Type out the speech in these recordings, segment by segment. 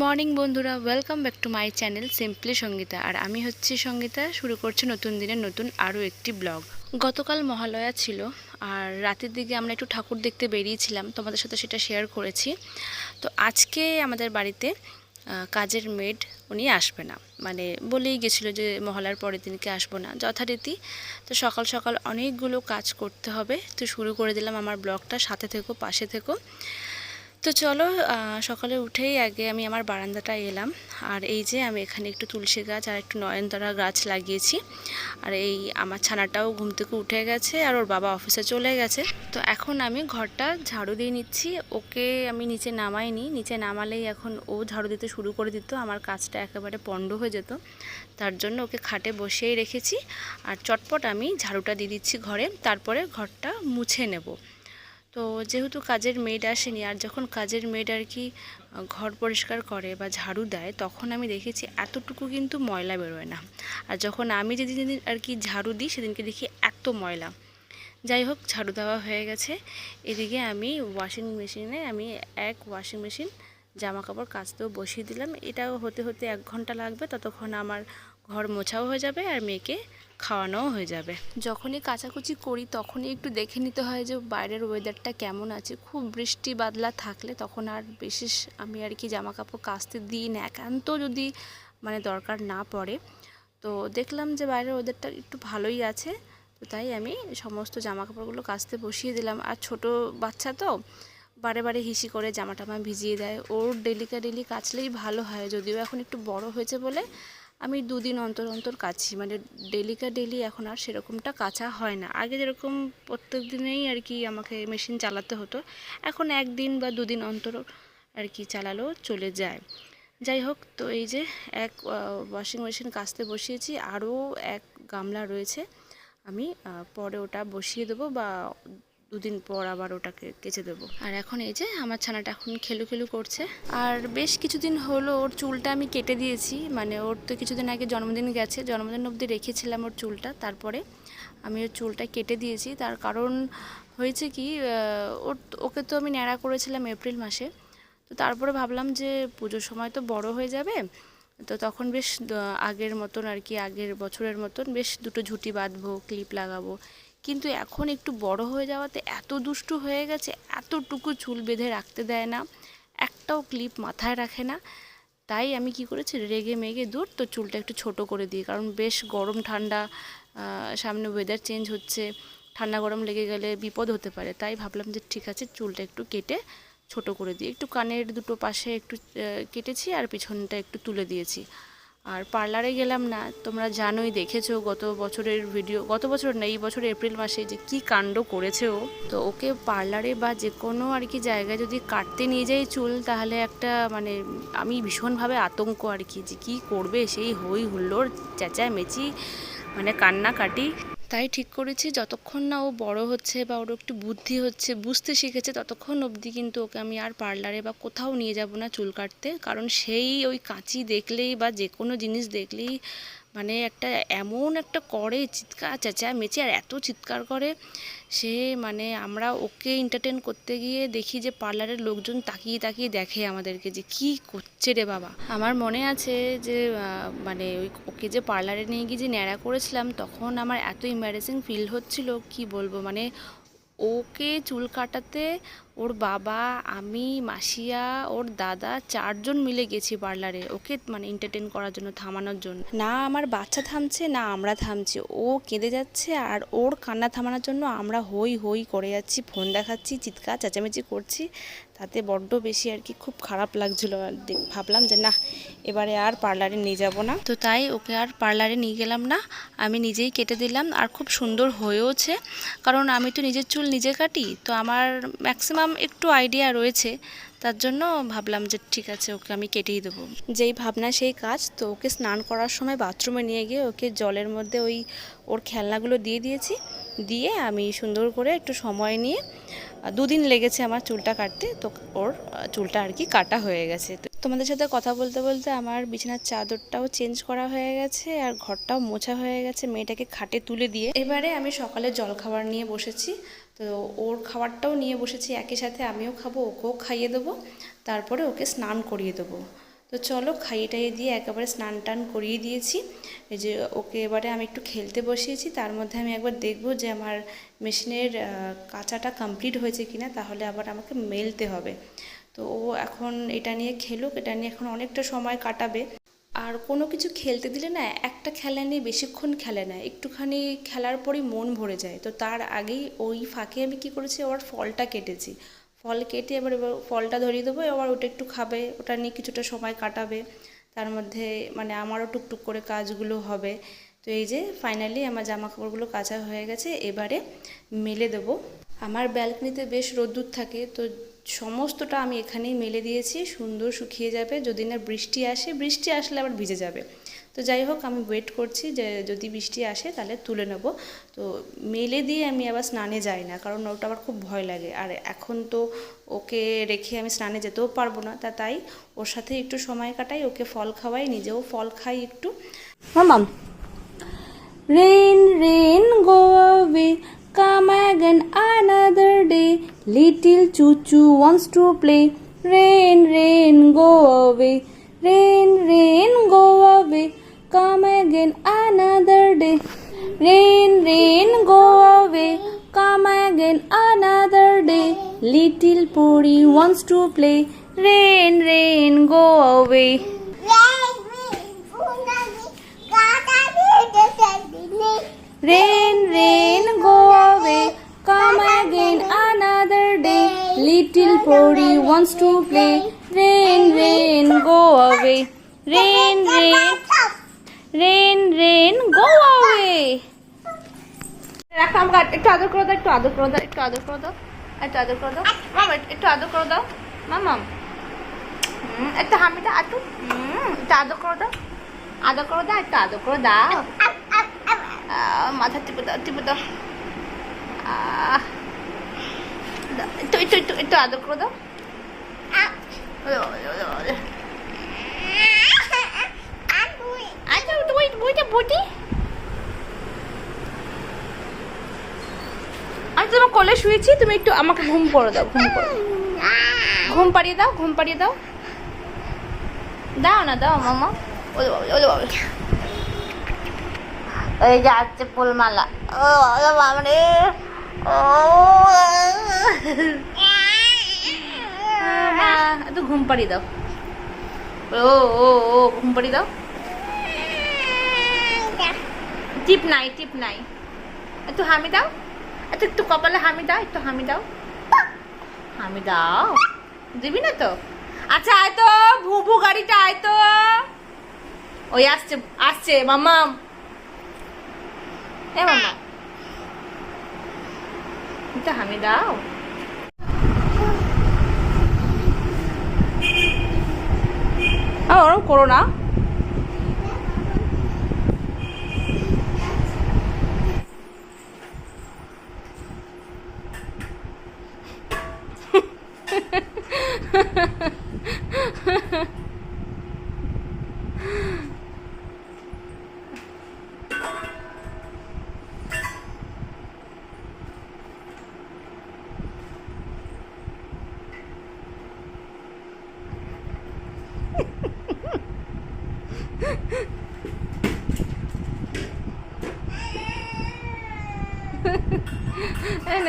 Morning বন্ধুরা welcome back to my channel simply Sangeeta আর আমি হচ্ছি সঙ্গীতা, শুরু করছি নতুন দিনের নতুন আরও একটি ব্লগ। গতকাল মহালয়া ছিল, আর রাতের দিকে আমরা একটু ঠাকুর দেখতে বেরিয়েছিলাম, তোমাদের সাথে সেটা শেয়ার করেছি। তো আজকে আমাদের বাড়িতে কাজের মেড উনি আসবে না। মানে বলেই গেছিল যে মহালয়ার পরের দিনকে আসব না, যথারীতি। তো সকাল সকাল অনেকগুলো কাজ করতে হবে। তো শুরু করে দিলাম আমার ব্লগটা, সাথে থেকো, পাশে থেকো। তো চলো সকালে উঠেই আগে আমি আমার বারান্দাটা এলাম। আর এই যে আমি এখানে একটু তুলসী গাছ আর একটু নয়নতারা গাছ লাগিয়েছি। আর এই আমার ছানাটাও ঘুম থেকে উঠে গেছে আর ওর বাবা অফিসে চলে গেছে। তো এখন আমি ঘরটা ঝাড়ু দিয়ে নিচ্ছি। ওকে আমি নিচে নামাইনি। নিচে নামালেই এখন ও ঝাড়ু দিতে শুরু করে দিত। আমার কাজটা একেবারে পণ্ড হয়ে যেত। তার জন্য ওকে খাটে বসিয়েই রেখেছি। আর চটপট আমি ঝাড়ুটা দিয়ে দিচ্ছি ঘরে। তারপরে ঘরটা মুছে নেব। তো যেহেতু কাজের মেড আসেনি, আর যখন কাজের মেড আর কি ঘর পরিষ্কার করে বা ঝাড়ু দেয়, তখন আমি দেখেছি এতটুকু কিন্তু ময়লা বেরোয় না। আর যখন আমি যেদিন যেদিন আর কি ঝাড়ু দিই, সেদিনকে দেখি এত ময়লা। যাই হোক, ঝাড়ু দেওয়া হয়ে গেছে। এদিকে আমি ওয়াশিং মেশিনে আমি এক ওয়াশিং মেশিন জামা কাপড় কাচতেও বসিয়ে দিলাম। এটাও হতে হতে এক ঘণ্টা লাগবে। ততক্ষণ আমার ঘর মোছাও হয়ে যাবে আর মেয়েকে খাওয়ানোও হয়ে যাবে। যখনই কাচাকুচি করি, তখনই একটু দেখে নিতে হয় যে বাইরের ওয়েদারটা কেমন আছে। খুব বৃষ্টি বাদলা থাকলে তখন আর বিশেষ আমি আর কি জামা কাপড় কাচতে দিই না। একান্ত যদি মানে দরকার না পড়ে। তো দেখলাম যে বাইরের ওয়েদারটা একটু ভালোই আছে। তো তাই আমি সমস্ত জামা কাপড়গুলো কাচতে বসিয়ে দিলাম। আর ছোট বাচ্চা তো, বারে বারে হিসি করে জামা টামা ভিজিয়ে দেয়। ওর ডেলিকা ডেলি কাচলেই ভালো হয়। যদিও এখন একটু বড় হয়েছে বলে আমি দুদিন অন্তর অন্তর কাছি মানে ডেলিকা ডেলি এখন আর সেরকমটা কাচা হয় না। আগে যেরকম প্রত্যেক দিনেই আর কি আমাকে মেশিন চালাতে হতো, এখন একদিন বা দুদিন অন্তর আর কি চালালেও চলে যায়। যাই হোক, তো এই যে এক ওয়াশিং মেশিন কাচতে বসিয়েছি, আরও এক গামলা রয়েছে। আমি পরে ওটা বসিয়ে দেবো বা দুদিন পর আবার ওটাকে কেচে দেবো। আর এখন এই যে আমার ছানাটা এখন খেলু খেলু করছে। আর বেশ কিছুদিন হলো ওর চুলটা আমি কেটে দিয়েছি। মানে ওর তো কিছুদিন আগে জন্মদিন গেছে। জন্মদিন অবধি রেখেছিলাম ওর চুলটা। তারপরে আমি ওর চুলটা কেটে দিয়েছি। তার কারণ হয়েছে কি ওর ওকে তো আমি ন্যাড়া করেছিলাম এপ্রিল মাসে। তো তারপরে ভাবলাম যে পুজোর সময় তো বড় হয়ে যাবে। তো তখন বেশ আগের মতন আর কি, আগের বছরের মতন বেশ দুটো ঝুঁটি বাঁধবো, ক্লিপ লাগাবো। কিন্তু এখন একটু বড় হয়ে যাওয়াতে এত দুষ্টু হয়ে গেছে, এতটুকু চুল বেঁধে রাখতে দেয় না, একটাও ক্লিপ মাথায় রাখে না। তাই আমি কি করেছি, রেগে মেগে দূর তো চুলটা একটু ছোট করে দিই, কারণ বেশ গরম ঠান্ডা সামনে ওয়েদার চেঞ্জ হচ্ছে, ঠান্ডা গরম লেগে গেলে বিপদ হতে পারে। তাই ভাবলাম যে ঠিক আছে, চুলটা একটু কেটে ছোট করে দিই। একটু কানের দুটো পাশে একটু কেটেছি আর পিছনটা একটু তুলে দিয়েছি। আর পার্লারে গেলাম না, তোমরা জানোই, দেখেছ গত বছরের ভিডিও গত বছর না, এই বছর এপ্রিল মাসে যে কি কাণ্ড করেছে ও। তো ওকে পার্লারে বা যে কোনো আর কি জায়গায় যদি কাটতে নিয়ে যাই চুল, তাহলে একটা মানে আমি ভীষণভাবে আতঙ্ক আর কি, যে কী করবে সেই হই হুল্লোড়, চেঁচামেচি মানে কান্নাকাটি। তাই ঠিক করেছি। যতক্ষণ না ও বড় হচ্ছে বা ওর একটু বুদ্ধি হচ্ছে, বুঝতে শিখেছে, ততক্ষণ অবধি কিন্তু ওকে আমি আর পার্লারে বা কোথাও নিয়ে যাব না চুল কাটতে। কারণ সেই ওই কাঁচি দেখলেই বা যে কোনো জিনিস দেখলেই মানে একটা এমন একটা করে, চিৎকার চেঁচা মেচে আর এত চিৎকার করে সে মানে আমরা ওকে এন্টারটেন করতে গিয়ে দেখি যে পার্লারের লোকজন তাকিয়ে তাকিয়ে দেখে আমাদেরকে যে কি করছে রে বাবা। আমার মনে আছে যে মানে ওই ওকে যে পার্লারে নিয়ে গিয়ে যে ন্যাড়া করেছিলাম, তখন আমার এত ইম্বারেসিং ফিল হচ্ছিল, কি বলব? মানে ওকে চুল কাটাতে ওর বাবা, আমি, মাসিয়া, ওর দাদা চারজন মিলে গেছি পার্লারে ওকে মানে এন্টারটেন করার জন্য, থামানোর জন্য। না, আমার বাচ্চা থামছে, না, আমরা থামছি। ও কেঁদে যাচ্ছে আর ওর কান্না থামানোর জন্য আমরা হই হই করে যাচ্ছি, ফোন দেখাচ্ছি, চিৎকার, চেঁচামেচি করছি। তাতে বড্ড বেশি আর কি খুব খারাপ লাগছিল। ভাবলাম যে না, এবারে আর পার্লারে নিয়ে যাব না। তো তাই ওকে আর পার্লারে নিয়ে গেলাম না। আমি নিজেই কেটে দিলাম আর খুব সুন্দর হয়েওছে। কারণ আমি তো নিজের চুল নিজে কাটি, তো আমার ম্যাক্সিমাম একটু আইডিয়া রয়েছে, তার জন্য ভাবলাম যে ঠিক আছে, ওকে আমি কেটেই দেবো। যেই ভাবনা, সেই কাজ, তো ওকে স্নান করার সময় বাথরুমে নিয়ে গিয়ে ওকে জলের মধ্যে ওই ওর খেলনাগুলো দিয়ে দিয়েছি। দিয়ে আমি সুন্দর করে একটু সময় নিয়ে, দুদিন লেগেছে আমার চুলটা কাটতে, তো ওর চুলটা আর কি কাটা হয়ে গেছে। তোমাদের সাথে কথা বলতে বলতে আমার বিছানার চাদরটাও চেঞ্জ করা হয়ে গেছে, আর ঘরটাও মোছা হয়ে গেছে, মেয়েটাকে খাটে তুলে দিয়ে। এবারে আমি সকালে জল খাবার নিয়ে বসেছি তো ওর খাবারটাও নিয়ে বসেছি একই সাথে, আমিও খাব, ওকেও খাইয়ে দেবো, তারপরে ওকে স্নান করিয়ে দেবো। তো চলো খাইয়ে টাইয়ে দিয়ে একেবারে স্নান টান করিয়ে দিয়েছি। এই যে ওকে এবারে আমি একটু খেলতে বসিয়েছি, তার মধ্যে আমি একবার দেখব যে আমার মেশিনের কাঁচাটা কমপ্লিট হয়েছে কিনা, তাহলে আবার আমাকে মেলতে হবে। তো ও এখন এটা নিয়ে খেলুক, এটা নিয়ে এখন অনেকটা সময় কাটাবে। আর কোনো কিছু খেলতে দিলে না একটা খেলা নিয়ে বেশিক্ষণ খেলে না, একটুখানি খেলার পরেই মন ভরে যায়। তো তার আগেই ওই ফাঁকে আমি কি করেছি ওর ফলটা কেটেছি। ফল কেটে এবার এবার ফলটা ধরিয়ে দেবো এবার ওটা একটু খাবে, ওটা নিয়ে কিছুটা সময় কাটাবে। তার মধ্যে মানে আমারও টুকটুক করে কাজগুলো হবে। তো এই যে ফাইনালি আমার জামা কাপড়গুলো কাচা হয়ে গেছে, এবারে মেলে দেবো। আমার ব্যালকনিতে বেশ রোদ্দুর থাকে, তো সমস্তটা আমি এখানেই মেলে দিয়েছি সুন্দর শুকিয়ে যাবে যদি না বৃষ্টি আসে বৃষ্টি আসলে আবার ভিজে যাবে। তো যাই হোক আমি ওয়েট করছি যে যদি বৃষ্টি আসে তাহলে তুলে নেব। তো মেলে দিয়ে আমি আবার স্নানে যাই না কারণ ওটা আমার খুব ভয় লাগে। আর এখন তো ওকে রেখে আমি স্নানে যেতেও পারব না তা তাই ওর সাথে একটু সময় কাটাই ওকে ফল খাওয়াই নিজেও ফল খাই একটু। মামাম Rain, rain, go away. Come again another day. Little choo choo wants to play. Rain, rain, go away. Rain, rain, go away. Come again another day. Rain, rain, go away. Come again another day. Little Puri wants to play. Rain, rain, go away. Rain, rain, Little Pori wants to play. Rain, rain, go away. Rain, rain, rain, rain, go away. একটু আদর করে দাও একটু আদর করে দাও একটু আদর করে দাও একটু আদর করে দাও। মামা একটু আদর করে দাও। মামাম হুম, একটু হামি দাও একটু আদর করে দাও। আদর করে দাও একটু আদর করে দাও। মাথা টিপে দাও টিপে দাও। আহ, একটু একটু একটু আদর করে দাও বটি আমি তোমার কোলে শুয়েছি তুমি একটু আমাকে ঘুম করে দাও ঘুম ঘুম পাড়িয়ে দাও ঘুম পাড়িয়ে দাও দাও না দাও মামা ওলে ওলে বাবা ওই যাচ্ছে ফুলমালা একটু ঘুম পাড়িয়ে দাও। ও ও ও, ঘুম পাড়িয়ে দাও। টিপ নাই টিপ নাই। একটু হামি দাও। একটু একটু কপালে হামি দাও, একটু হামি দাও। হামি দাও। দিবি না তো? আচ্ছা আয় তো, ভুবু গাড়িটা আয় তো। ওই আসছে আসছে, মাম্মাম। এ মাম্মা একটু হামি দাও। ওরম করো না।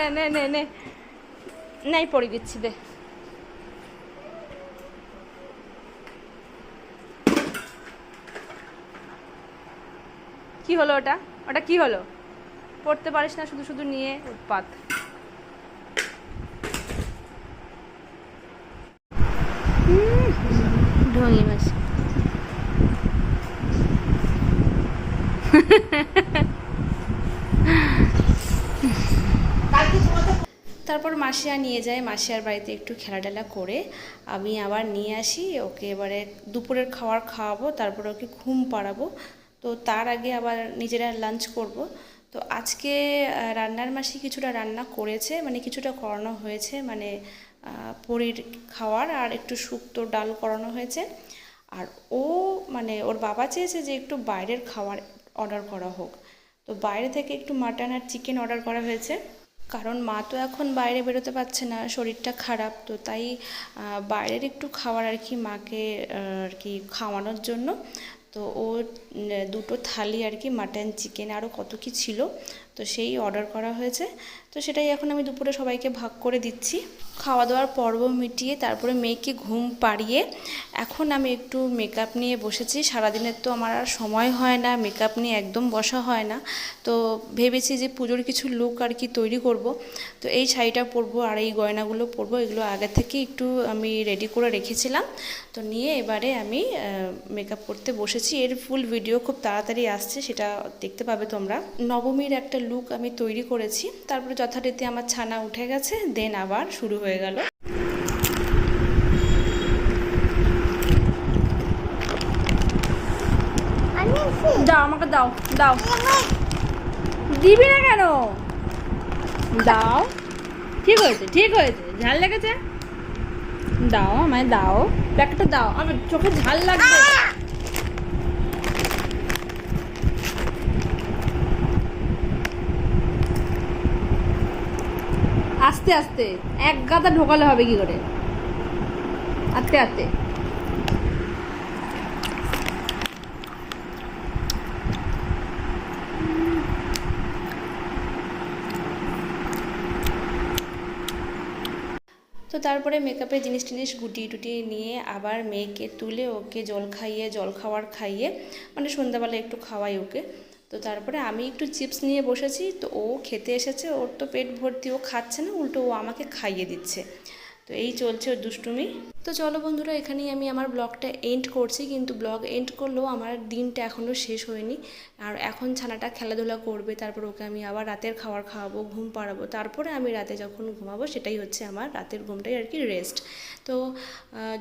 নে নে নে নে। নাই পড়ে দিচ্ছি দে। কি হলো ওটা? ওটা কি হলো? পড়তে পারিস না শুধু শুধু নিয়ে উৎপাত। ঢঙ্গি মাছ। তারপর মাসিয়া নিয়ে যায়। মাসিয়ার বাড়িতে একটু খেলাটেলা করে। আমি আবার নিয়ে আসি, ওকে এবারে দুপুরের খাবার খাওয়াবো, তারপর ওকে ঘুম পাড়াবো। তো তার আগে আবার নিজেরা লাঞ্চ করব। তো আজকে রান্নার মাসি কিছুটা রান্না করেছে মানে কিছুটা করানো হয়েছে মানে পনির খাওয়ার আর একটু শুক্তো ডাল করানো হয়েছে। আর ও মানে ওর বাবা চেয়েছে যে একটু বাইরের খাবার অর্ডার করা হোক। তো বাইরে থেকে একটু মাটন আর চিকেন অর্ডার করা হয়েছে। কারণ মা তো এখন বাইরে বেরোতে পারছে না, শরীরটা খারাপ, তো তাই বাইরের একটু খাওয়ার আর কি মাকে আর কি খাওয়ানোর জন্য, তো ও দুটো থালি আর কি, মাটন, চিকেন আরও কত কি ছিল, তো সেই অর্ডার করা হয়েছে। তো সেটাই এখন আমি দুপুরে সবাইকে ভাগ করে দিচ্ছি। খাওয়া দাওয়ার পর্ব মিটিয়ে তারপরে মেয়েকে ঘুম পাড়িয়ে এখন আমি একটু মেকআপ নিয়ে বসেছি। সারাদিনের তো আমার আর সময় হয় না মেকআপ নিয়ে একদম বসা হয় না। তো ভেবেছি যে পুজোর কিছু লুক আর কি তৈরি করব। তো এই শাড়িটা পরবো আর এই গয়নাগুলো পরবো, এগুলো আগে থেকে একটু আমি রেডি করে রেখেছিলাম। তো নিয়ে এবারে আমি মেকআপ করতে বসেছি। এর ফুল ভিডিও খুব তাড়াতাড়ি আসছে, সেটা দেখতে পাবে তোমরা। নবমীর একটা লুক আমি তৈরি করেছি। তারপরে যথারীতি আমার ছানা উঠে গেছে দেন আবার শুরু হয়ে গেল। দাও, আমাকে দাও দাও। দিবি না কেন? দাও। ঠিক হয়েছে ঠিক হয়েছে। ঝাল লেগেছে? দাও আমায়, দাও। প্যাকেটটা দাও। আমার চোখে ঝাল লাগবে। আস্তে আস্তে, এক গাদা ঢোকালে হবে কি করে? আস্তে আস্তে। তো তারপরে মেকআপের জিনিস টিনিস গুটিয়ে টুটিয়ে নিয়ে আবার মেয়েকে তুলে ওকে জল খাইয়ে, জল খাওয়ার খাইয়ে মানে সন্ধ্যাবেলা একটু খাওয়াই ওকে। তো তারপরে আমি একটু চিপস নিয়ে বসেছি, তো ও খেতে এসেছে, ওর তো পেট ভর্তি, ও খাচ্ছে না, উল্টো ও আমাকে খাইয়ে দিচ্ছে। তো এই চলছে ওর দুষ্টুমি। তো চলো বন্ধুরা, এখানেই আমি আমার ব্লগটা এন্ড করছি, কিন্তু ব্লগ এন্ড করলেও আমার দিনটা এখনও শেষ হয়নি। আর এখন ছানাটা খেলাধুলা করবে, তারপর ওকে আমি আবার রাতের খাবার খাওয়াবো, ঘুম পাড়াবো। তারপরে আমি রাতে যখন ঘুমাবো, সেটাই হচ্ছে আমার রাতের ঘুমটাই আর কি রেস্ট তো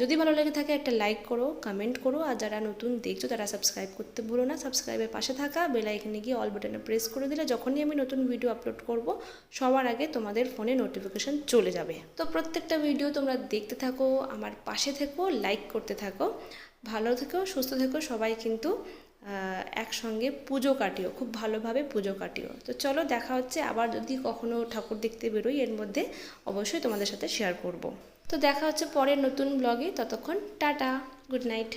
যদি ভালো লেগে থাকে একটা লাইক করো কমেন্ট করো, আর যারা নতুন দেখছ, তারা সাবস্ক্রাইব করতে ভুলো না। সাবস্ক্রাইবের পাশে থাকা বেল আইকনে গিয়ে অল বাটনে প্রেস করে দিলে যখনই আমি নতুন ভিডিও আপলোড করব, সবার আগে তোমাদের ফোনে নোটিফিকেশন চলে যাবে। তো প্রত্যেকটা ভিডিও তোমরা দেখতে থাকো, আমার পাশে থেকো লাইক করতে থাকো, ভালো থেকো, সুস্থ থেকো, সবাই কিন্তু একসঙ্গে পুজো কাটিও, খুব ভালোভাবে পুজো কাটিও। তো চলো দেখা হচ্ছে আবার যদি কখনো ঠাকুর দেখতে বেরোই, এর মধ্যে অবশ্যই তোমাদের সাথে শেয়ার করব। তো দেখা হচ্ছে পরের নতুন ব্লগে ততক্ষণ টাটা গুড নাইট